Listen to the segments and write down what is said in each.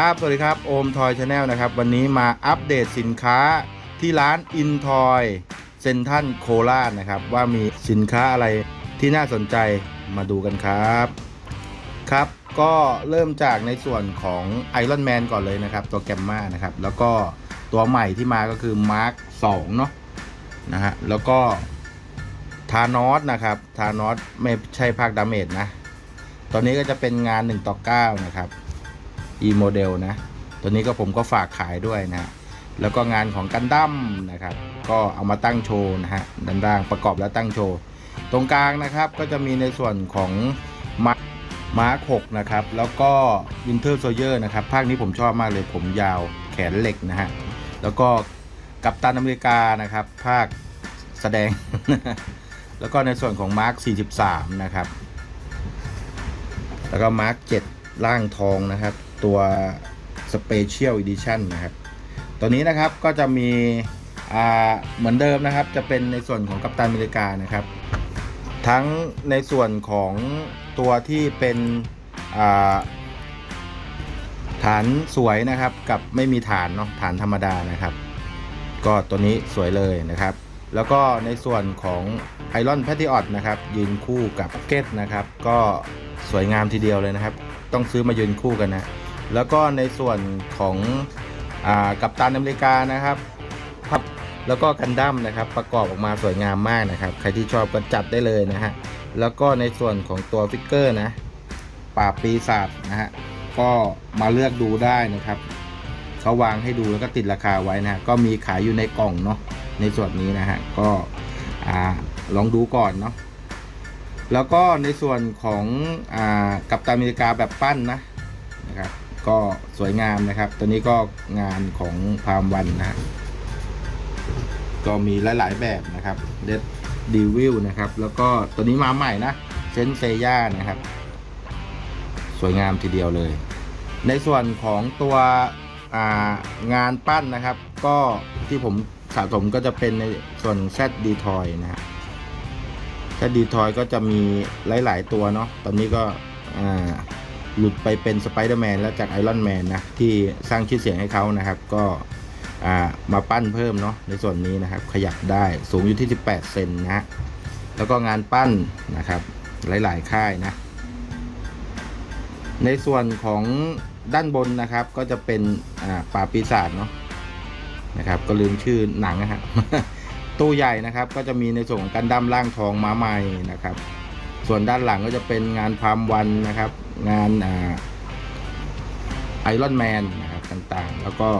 ครับ สวัสดีครับ โอมทอยชาแนลนะครับ วันนี้มาอัปเดตสินค้าที่ร้านอินทอยเซนทันโคราชนะครับ ว่ามีสินค้าอะไรที่น่าสนใจมาดูกันครับ ครับก็เริ่มจากในส่วนของไอรอนแมนก่อนเลยนะครับ ตัวแกมมานะครับ แล้วก็ตัวใหม่ที่มาก็คือมาร์ค2เนาะนะฮะแล้วก็ทานอสนะครับทานอสไม่ใช่ภาคดาเมจนะ ตอนนี้ก็จะเป็นงาน1ต่อ9นะครับ e โมเดลนะ ตัวนี้ก็ผมก็ฝากขายด้วยนะ แล้วก็งานของกันดั้มนะครับ ก็เอามาตั้งโชว์นะฮะด้านล่างประกอบแล้วตั้งโชว์ ตรงกลางนะครับก็จะมีในส่วนของมามาร์คหกนะครับ แล้วก็วินเทอร์โซเยอร์นะครับ ภาคนี้ผมชอบมากเลยผมยาวแขนเหล็กนะฮะ แล้วก็กัปตันอเมริกานะครับ ภาคแสดง แล้วก็ในส่วนของมาร์ค43 นะครับ แล้วก็มาร์ค7ล่างทองนะครับ ตัว Special Edition นะครับ ตัวนี้นะครับก็จะมีเหมือนเดิมนะครับ จะเป็นในส่วนของกัปตันอเมริกานะครับ ทั้งในส่วนของตัวที่เป็นฐานสวยนะครับกับไม่มีฐานเนาะฐานธรรมดานะครับ ก็ตัวนี้สวยเลยนะครับ แล้วก็ในส่วนของไอรอนแพทิออตนะครับ ยืนคู่กับเกตนะครับ ก็สวยงามทีเดียวเลยนะครับ ต้องซื้อมายืนคู่กันนะ แล้วก็ในส่วนของอกัปตันอเมริกานะครับพับแล้วก็กันดั้มนะครับ ประกอบออกมาสวยงามมากนะครับ ใครที่ชอบก็จัดได้เลยนะฮะแล้วก็ในส่วนของตัวฟิกเกอร์นะปราปีศาจนะฮะก็มาเลือกดูได้นะครับเขาวางให้ดูแล้วก็ติดราคาไว้นะฮะก็มีขายอยู่ในกล่องเนาะในส่วนนี้นะฮะก็ลองดูก่อนเนาะแล้วก็ในส่วนของอกัปตันอเมริกาแบบปั้นนะนะครับ ก็สวยงามนะครับ ตัวนี้ก็งานของพามวันนะก็มีหลาย ๆ แบบนะครับเดดดีวิลนะครับ แล้วก็ตัวนี้มาใหม่นะเซนเซย่านะครับ สวยงามทีเดียวเลย ในส่วนของตัวงานปั้นนะครับ ก็ที่ผมสะสมก็จะเป็นในส่วนแซดดีทอยนะฮะแซดดีทอยก็จะมีหลาย ๆ ตัวเนาะตอนนี้ก็อ่า หลุดไปเป็นสไปเดอร์แมนแล้วจากไอรอนแมนนะที่สร้างชื่อเสียงให้เขานะครับ ก็มาปั้นเพิ่มเนาะในส่วนนี้นะครับ ขยับได้สูงอยู่ที่ 18 เซนนะฮะแล้วก็งานปั้นนะครับ หลาย ๆ ค่ายนะ ในส่วนของด้านบนนะครับ ก็จะเป็นป่าปีศาจเนาะนะครับ ก็ลืมชื่อหนังนะฮะตู้ใหญ่นะครับ ก็จะมีในส่วนของกันดั้มล่างทองม้าไม้นะครับ ส่วนด้านหลังก็จะเป็นงานพามวันนะครับ งานไอรอนแมนนะครับต่างๆ แล้วก็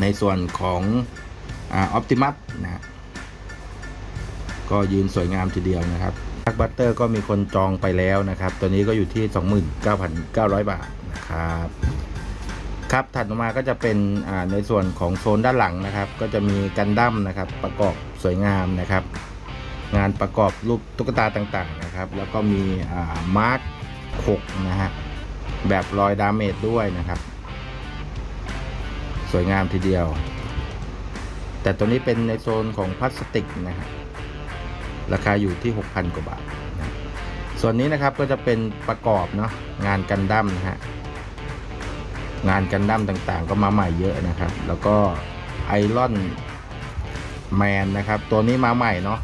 ในส่วนของออปติมัสนะก็ยืนสวยงามทีเดียวนะครับพักบัตเตอร์ก็มีคนจองไปแล้วนะครับ ตัวนี้ก็อยู่ที่ 29,900 บาทนะครับ ครับถัดมาก็จะเป็นในส่วนของโซนด้านหลังนะครับ ก็จะมีกันดั้มนะครับประกอบสวยงามนะครับ งานประกอบรูปตุ๊กตาต่างๆนะครับ แล้วก็มีมาร์คหกนะฮะแบบรอยดาเมจด้วยนะครับ สวยงามทีเดียว แต่ตัวนี้เป็นในโซนของพลาสติกนะฮะราคาอยู่ที่ 6,000 กว่าบาทนะส่วนนี้นะครับก็จะเป็นประกอบเนาะงานกันดั้มนะฮะงานกันดั้มต่างๆ ก็มาใหม่เยอะนะครับ แล้วก็ไอรอนแมนนะครับ ตัวนี้มาใหม่เนาะ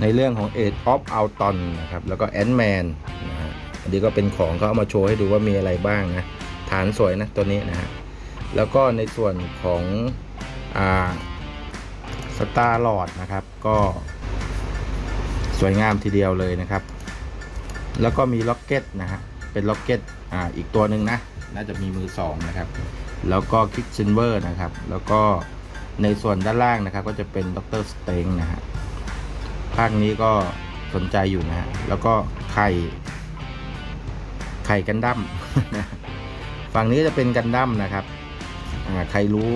ในเรื่องของ Age of Ultron นะครับ แล้วก็ Ant Man นะฮะอันนี้ก็เป็นของเขาเอามาโชว์ให้ดูว่ามีอะไรบ้างนะ ฐานสวยนะตัวนี้นะฮะ แล้วก็ในส่วนของอ่าสตาร์ลอดนะครับ ก็สวยงามทีเดียวเลยนะครับ แล้วก็มีล็อกเก็ตนะฮะ เป็นล็อกเก็ตอ่าอีกตัวหนึ่งนะ น่าจะมีมือสองนะครับ แล้วก็คิกซินเวอร์นะครับ แล้วก็ในส่วนด้านล่างนะครับ ก็จะเป็นด็อกเตอร์สเตงนะฮะ ภาคนี้ก็สนใจอยู่นะฮะ แล้วก็ไข่ ไข่กันดั้มฝั่งนี้จะเป็นกันดั้มนะครับใครรู้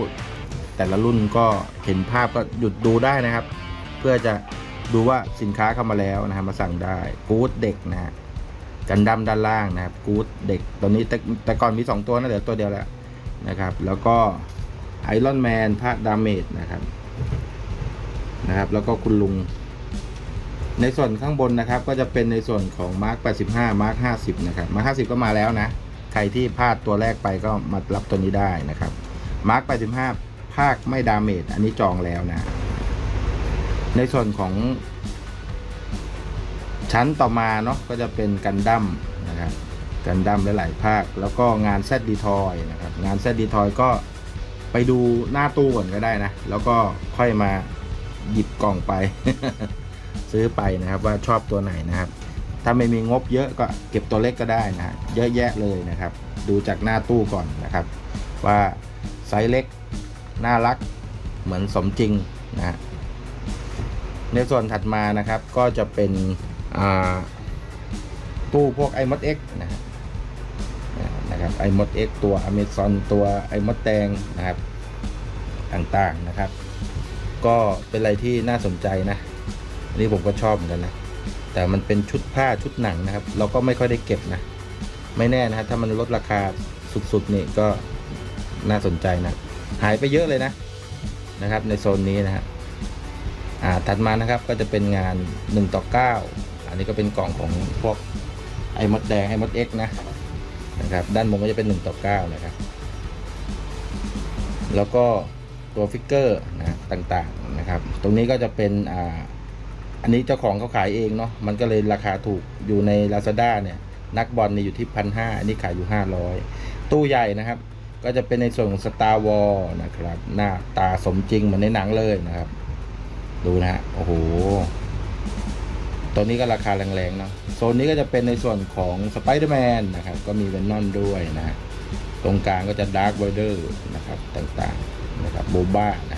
แต่ละรุ่นก็เห็นภาพก็หยุดดูได้นะครับ เพื่อจะดูว่าสินค้าเข้ามาแล้วนะฮะมาสั่งได้กู๊ดเด็กนะฮะกันดั้มด้านล่างนะครับกู๊ดเด็กตัวนี้แต่แต่ก่อนมี 2 ตัวนะเหลือตัวเดียวแล้วนะครับ แล้วก็ไอรอนแมนภาคดาเมจนะครับนะครับ แล้วก็คุณลุง ในส่วนข้างบนนะครับก็จะเป็นในส่วนของมาร์ค85มาร์ค50นะครับมาร์ค50 ก็มาแล้วนะ ใครที่พลาดตัวแรกไปก็มารับตัวนี้ได้นะครับมาร์ค85 ภาคไม่ดาเมจอันนี้จองแล้วนะ ในส่วนของ ชั้นต่อมาเนาะก็จะเป็นกันดั้มนะครับกันดั้มหลายๆภาค แล้วก็งานแซดดีทอยนะครับงานแซดดีทอยก็ไปดูหน้าตู้ก่อนก็ได้นะ แล้วก็ค่อยมาหยิบกล่องไป ซื้อไปนะครับว่าชอบตัวไหนนะครับ ถ้าไม่มีงบเยอะก็เก็บตัวเล็กก็ได้นะเยอะแยะเลยนะครับ ดูจากหน้าตู้ก่อนนะครับ ว่าไซส์เล็กน่ารักเหมือนสมจริงนะในส่วนถัดมานะครับก็จะเป็นตู้พวก i m o d X นะนะครับ i m o d X ตัว Amazon ตัว i m o d แดงนะครับต่างๆนะครับ ก็เป็นอะไรที่น่าสนใจนะ นนี้ผมก็ชอบเหมือนกันนะ แต่มันเป็นชุดผ้าชุดหนังนะครับ เราก็ไม่ค่อยได้เก็บนะ ไม่แน่นะถ้ามันลดราคาสุดๆนี่ก็น่าสนใจนะ หายไปเยอะเลยนะนะครับ ในโซนนี้นะฮะอ่าถัดมานะครับก็จะเป็นงาน1ต่อ9อันนี้ก็เป็นกล่องของพวกไอ้มดแดงไอ้มดเอ็กนะนะครับ ด้านบนก็จะเป็น1ต่อ9นะครับ แล้วก็ตัวฟิกเกอร์นะต่างๆนะครับ ตรงนี้ก็จะเป็นอ่า อันนี้เจ้าของเขาขายเองเนาะมันก็เลยราคาถูกอยู่ใน Lazada เนี่ยนักบอลเนี่ยอยู่ที่พันห้าอันนี้ขายอยู่ห้าร้อยตู้ใหญ่นะครับ ก็จะเป็นในส่วนของ Star War นะครับ หน้าตาสมจริงเหมือนในหนังเลยนะครับ ดูนะฮะโอ้โหตัวนี้ก็ราคาแรงๆเนาะโซนนี้ก็จะเป็นในส่วนของ Spider-Man นะครับ ก็มีเวนนอนด้วยนะฮะตรงกลางก็จะ Dark Vader นะครับต่างๆนะครับโบบ้านะ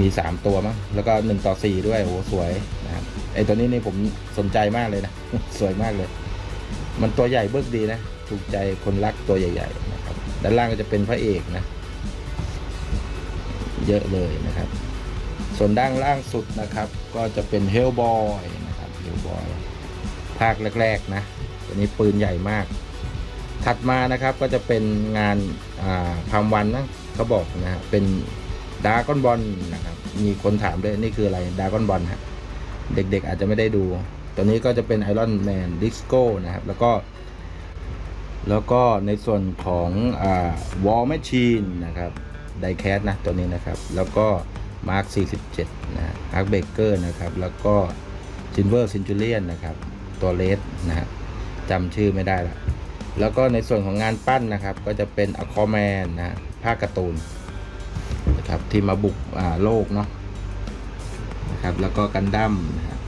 มีสามตัวมั้งแล้วก็หนึ่งต่อสี่ด้วยโอ้โหสวยนะครับไอตัวนี้นี่ผมสนใจมากเลยนะ สวยมากเลย มันตัวใหญ่เบิกดีนะ ถูกใจคนรักตัวใหญ่ ๆ นะครับ ด้านล่างก็จะเป็นพระเอกนะ เยอะเลยนะครับ ส่วนด้านล่างสุดนะครับ ก็จะเป็นเฮลบอยนะครับเฮลบอยภาคแรก ๆ นะ ตัวนี้ปืนใหญ่มาก ถัดมานะครับก็จะเป็นงานพามวันนะเขาบอกนะฮะเป็น ดากอนบอลนะครับ มีคนถามด้วยนี่คืออะไรดากอนบอลฮะเด็กๆอาจจะไม่ได้ดู ตัวนี้ก็จะเป็นไอรอนแมนดิสโก้นะครับ แล้วก็ แล้วก็ในส่วนของอ่าวอลแมชชีนนะครับไดแคสนะตัวนี้นะครับ แล้วก็มาร์ค47นะฮาร์กเบเกอร์นะครับ แล้วก็ซินเวอร์ซินจูเลียนนะครับ ตัวเลสนะฮะจำชื่อไม่ได้ละแล้วก็ในส่วนของงานปั้นนะครับ ก็จะเป็นอคอแมนนะฮะภาคการ์ตูน นะครับที่มาบุกโลกเนาะนะครับแล้วก็กันดั้มนะฮะ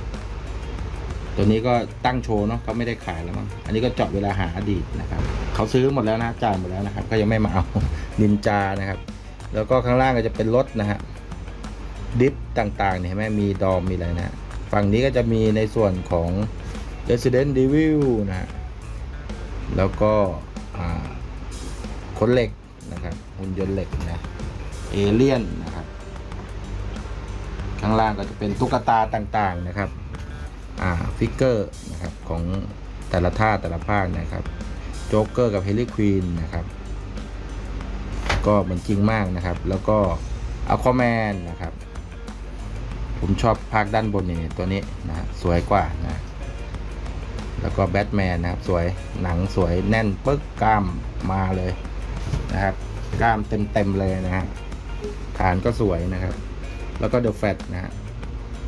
ตัวนี้ก็ตั้งโชว์เนาะเขาไม่ได้ขายแล้วมั้งอันนี้ก็เจาะเวลาหาอดีตนะครับเขาซื้อหมดแล้วนะจ่ายหมดแล้วนะครับ ก็ยังไม่มาเอานินจานะครับ แล้วก็ข้างล่างก็จะเป็นรถนะฮะดิฟต่างๆเนี่ยเห็นไหมมีดอมมีอะไรนะฝั่งนี้ก็จะมีในส่วนของ Resident Evil นะฮะแล้วก็ขนเหล็กนะครับหุ่นยนต์เหล็กนะ เอเลี่ยนนะครับข้างล่างก็จะเป็นตุ๊กตาต่างๆนะครับอ่าฟิกเกอร์นะครับของแต่ละท่าแต่ละภาคนะครับโจ๊กเกอร์กับเฮลิควีนนะครับก็มือนจริงมากนะครับ แล้วก็อควาแมนนะครับ ผมชอบภาคด้านบนนี่ตัวนี้นะฮะสวยกว่านะแล้วก็แบทแมนนะครับ สวยหนังสวยแน่นปึ๊กกล้ามมาเลยนะครับ กล้ามเต็มๆเลยนะฮะ ฐานก็สวยนะครับ แล้วก็เดอะแฟตนะฮะ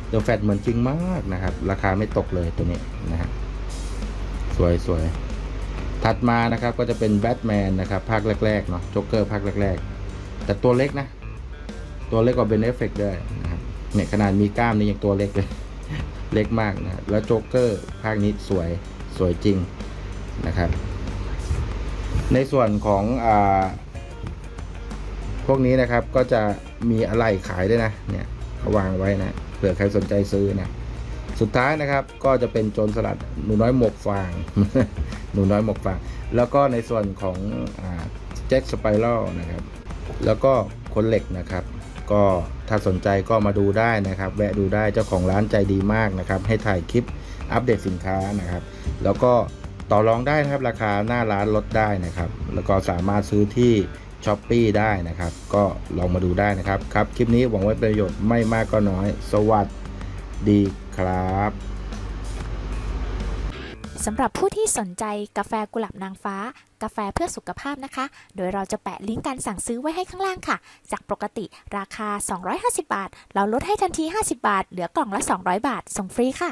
เดอะแฟตเหมือนจริงมากนะครับ ราคาไม่ตกเลยตัวนี้นะฮะสวยสวยถัดมานะครับก็จะเป็นแบทแมนนะครับภาคแรกๆเนาะจ็กเกอร์ภาคแรกๆ แต่ตัวเล็กนะ ตัวเล็กกว่าเบนเอฟเฟกด้วยนะครับเนี่ยขนาดมีกล้ามนี่ยังตัวเล็กเลย เล็กมากนะแล้วโจ๊กเกอร์ภาคนี้สวยสวยจริงนะครับ ในส่วนของอ่า พวกนี้นะครับก็จะมีอะไรขายด้วยนะเนี่ยเขาวางไว้นะเผื่อใครสนใจซื้อนะสุดท้ายนะครับก็จะเป็นโจรสลัดหนูน้อยหมวกฟาง หนูน้อยหมวกฟาง แล้วก็ในส่วนของแจ็คสไปรัลนะครับ แล้วก็คนเหล็กนะครับ ก็ถ้าสนใจก็มาดูได้นะครับ แวะดูได้เจ้าของร้านใจดีมากนะครับ ให้ถ่ายคลิปอัปเดตสินค้านะครับ แล้วก็ต่อรองได้นะครับราคาหน้าร้านลดได้นะครับ แล้วก็สามารถซื้อที่ ช้อปปีได้นะครับ ก็ลองมาดูได้นะครับ ครับ คลิปนี้หวังไว้ประโยชน์ไม่มากก็น้อย สวัสดีครับสสำหรับผู้ที่สนใจกาแฟกุหลาบนางฟ้า กาแฟเพื่อสุขภาพนะคะ โดยเราจะแปะลิงก์การสั่งซื้อไว้ให้ข้างล่างค่ะ จากปกติราคา 250 บาท เราลดให้ทันที 50 บาท เหลือกล่องละ 200 บาท ส่งฟรีค่ะ